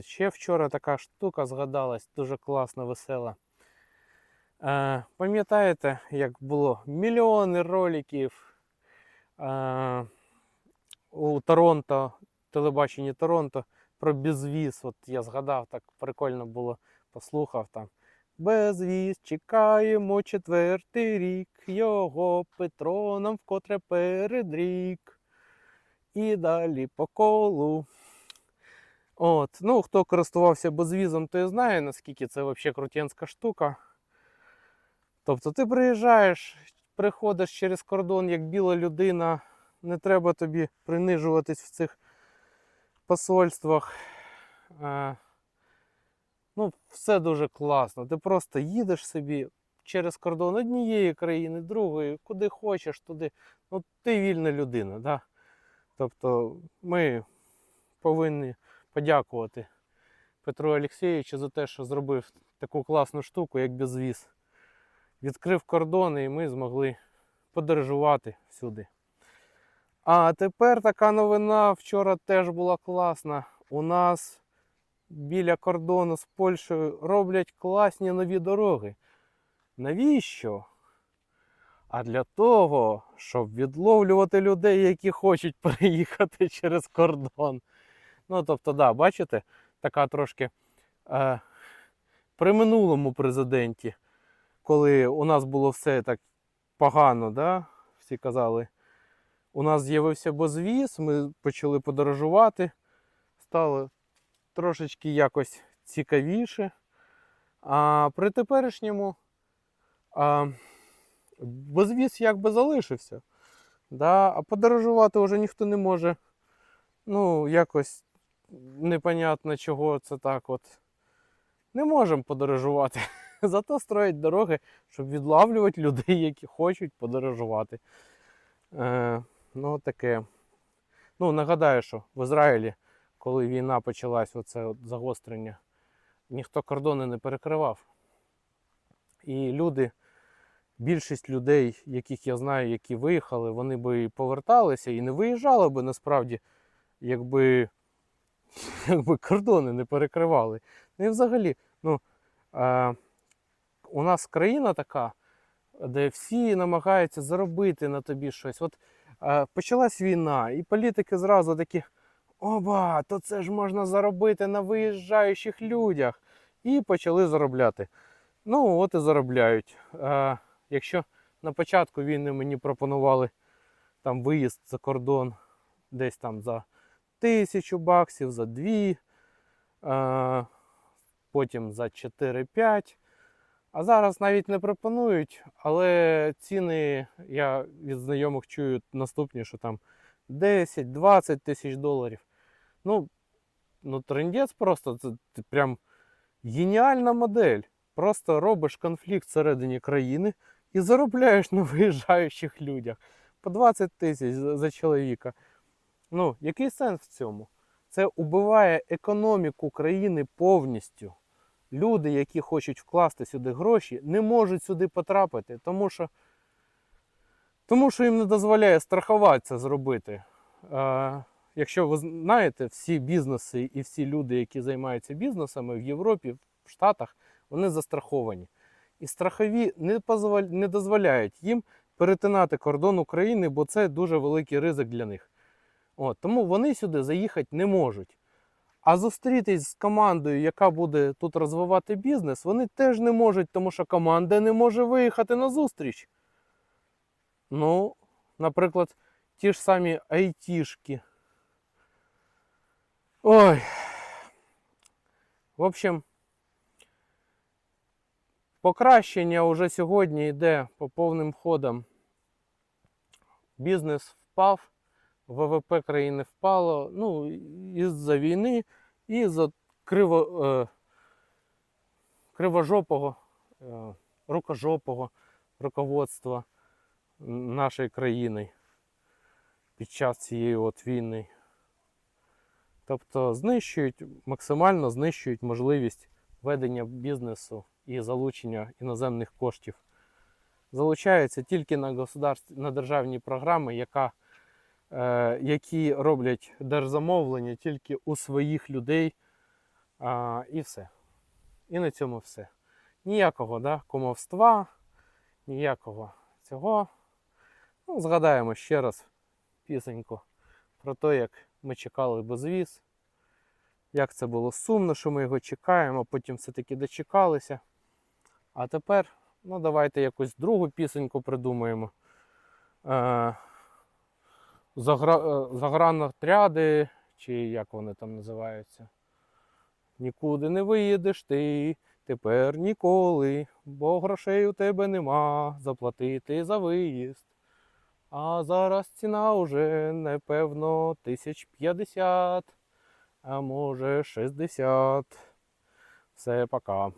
Ще вчора така штука згадалась, дуже класна, весела. Е, пам'ятаєте, як було мільйони роликів е, у Торонто, телебаченні Торонто про безвіз. От я згадав, так прикольно було, послухав там. Безвіз, чекаємо четвертий рік, його Петро нам вкотре передрік. І далі по колу. От, ну, хто користувався безвізом, той знає, наскільки це взагалі крутенська штука. Тобто ти приїжджаєш, приходиш через кордон як біла людина, не треба тобі принижуватись в цих посольствах. Е, ну, все дуже класно. Ти просто їдеш собі через кордон однієї країни, другої, куди хочеш, туди. Ну, ти вільна людина. Да? Тобто ми повинні подякувати Петру Олексійовичу за те, що зробив таку класну штуку, як безвіз. Відкрив кордони і ми змогли подорожувати всюди. А тепер така новина вчора теж була класна. У нас біля кордону з Польщею роблять класні нові дороги. Навіщо? А для того, щоб відловлювати людей, які хочуть переїхати через кордон. Ну, тобто, да, бачите, така трошки е, при минулому президенті, коли у нас було все так погано, да, всі казали, у нас з'явився безвіз, ми почали подорожувати, стало трошечки якось цікавіше. А при теперішньому а, безвіз якби залишився. Да? А подорожувати вже ніхто не може. Ну, якось непонятно чого це так от. Не можемо подорожувати. Зато строять дороги, щоб відлавлювати людей, які хочуть подорожувати. Е, ну, таке. Ну, нагадаю, що в Ізраїлі, коли війна почалась, оце загострення, ніхто кордони не перекривав. І люди, більшість людей, яких я знаю, які виїхали, вони би і поверталися і не виїжджали би насправді, якби, якби кордони не перекривали. Ну і взагалі, ну, е, у нас країна така, де всі намагаються заробити на тобі щось. От е, почалась війна, і політики зразу такі. Оба, то це ж можна заробити на виїжджаючих людях. І почали заробляти. Ну, от і заробляють. А, якщо на початку війни мені пропонували там виїзд за кордон десь там за тисячу баксів, за дві, а, потім за 4-5. А зараз навіть не пропонують, але ціни я від знайомих чую наступні, що там 10-20 тисяч доларів. Ну, ну трендець просто це, прям геніальна модель. Просто робиш конфлікт всередині країни і заробляєш на виїжджаючих людях по 20 тисяч за чоловіка. Ну, який сенс в цьому? Це убиває економіку країни повністю. Люди, які хочуть вкласти сюди гроші, не можуть сюди потрапити, тому що, тому що їм не дозволяє страхувати це зробити. Е, якщо ви знаєте, всі бізнеси і всі люди, які займаються бізнесами в Європі, в Штатах, вони застраховані. І страхові не, позволя... не дозволяють їм перетинати кордон України, бо це дуже великий ризик для них. От, тому вони сюди заїхати не можуть. А зустрітись з командою, яка буде тут розвивати бізнес, вони теж не можуть, тому що команда не може виїхати на зустріч. Ну, наприклад, ті ж самі айтішки. Ой. В общем, покращення вже сьогодні йде по повним ходам. Бізнес впав, ВВП країни впало. Ну, із-за війни, і за криво, е, кривожопого, е, рукожопого руководства нашої країни під час цієї от війни. Тобто знищують, максимально знищують можливість ведення бізнесу і залучення іноземних коштів. Залучаються тільки на на державні програми, яка, які роблять держзамовлення тільки у своїх людей, і все. І на цьому все. Ніякого да, кумовства, ніякого цього. Ну, згадаємо ще раз пісеньку про те, як ми чекали безвіз. Як це було сумно, що ми його чекаємо, потім все-таки дочекалися. А тепер, ну давайте якусь другу пісеньку придумаємо. Е, е, Загранотряди, чи як вони там називаються. Нікуди не виїдеш ти, тепер ніколи, бо грошей у тебе нема заплатити за виїзд. А зараз ціна уже, напевно, тисяч п'ятдесят, а може шістдесят. Все, пока.